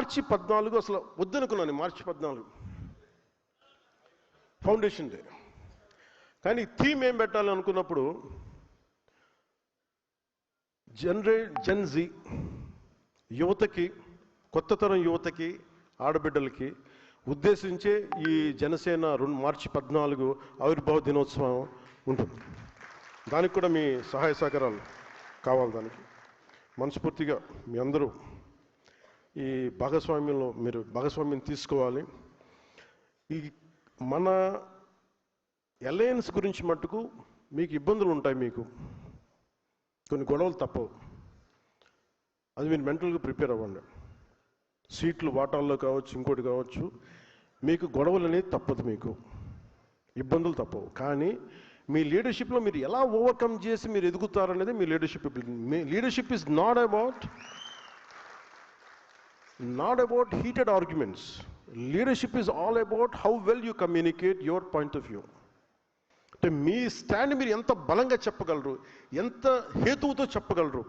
మార్చి పద్నాలుగు అసలు వద్దనుకున్నాను మార్చి పద్నాలుగు. Foundation day. కానీ థీమ్ ఏం పెట్టాలి అనుకున్నప్పుడు జనరే జెన్జీ యువతకి కొత్త తరం యువతకి ఆడబిడ్డలకి ఉద్దేశించే ఈ జనసేన రెండు మార్చి పద్నాలుగు ఆవిర్భావ దినోత్సవం ఉంటుంది. దానికి కూడా మీ సహాయ సహకారాలు కావాలి దానికి. మనస్ఫూర్తిగా మీ అందరూ ఈ భాగస్వామ్యంలో మీరు భాగస్వామ్యం తీసుకోవాలి. ఈ మన అలయన్స్ గురించి మట్టుకు మీకు ఇబ్బందులు ఉంటాయి మీకు. కొన్ని గొడవలు తప్పవు. అది మీరు మెంటల్గా ప్రిపేర్ అవ్వండి. సీట్లు వాటాల్లో కావచ్చు ఇంకోటి కావచ్చు మీకు గొడవలు అనేది తప్పదు మీకు. ఇబ్బందులు తప్పవు. కానీ మీ లీడర్షిప్లో మీరు ఎలా ఓవర్కమ్ చేసి మీరు ఎదుగుతారనేది మీ leadership me leadership is not about not about heated arguments leadership is all about how well you communicate your point of view అంటే మీ స్టాండ్ మీరు ఎంత బలంగా చెప్పగలరు? ఎంత హేతువుతో చెప్పగలరు?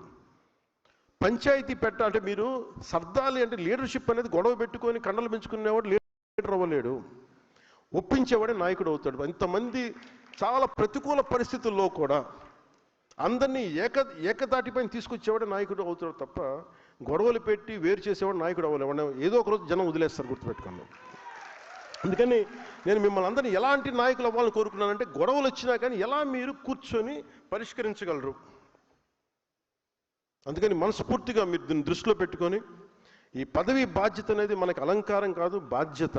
పంచాయతీ పెట్ట అంటే మీరు సర్దాలి అంటే లీడర్షిప్ అనేది గొడవ పెట్టుకొని కండలు పెంచుకునేవాడు లీడర్ అవ్వలేడు. ఒప్పించేవాడే నాయకుడు అవుతాడు. ఇంతమంది చాలా ప్రతికూల పరిస్థితుల్లో కూడా అందరినీ ఏక ఏకతాటిపైన తీసుకొచ్చేవాడే నాయకుడు అవుతాడు తప్ప గొడవలు పెట్టి వేరు చేసేవాడు నాయకుడు అవ్వలేవాడు ఏదో ఒకరోజు జనం వదిలేస్తారు గుర్తుపెట్టుకోండి. అందుకని నేను మిమ్మల్ని అందరినీ ఎలాంటి నాయకులు అవ్వాలని కోరుకున్నానంటే గొడవలు వచ్చినా కానీ ఎలా మీరు కూర్చొని పరిష్కరించగలరు? అందుకని మనస్ఫూర్తిగా మీరు దీన్ని దృష్టిలో పెట్టుకొని ఈ పదవి బాధ్యత అనేది మనకు అలంకారం కాదు బాధ్యత.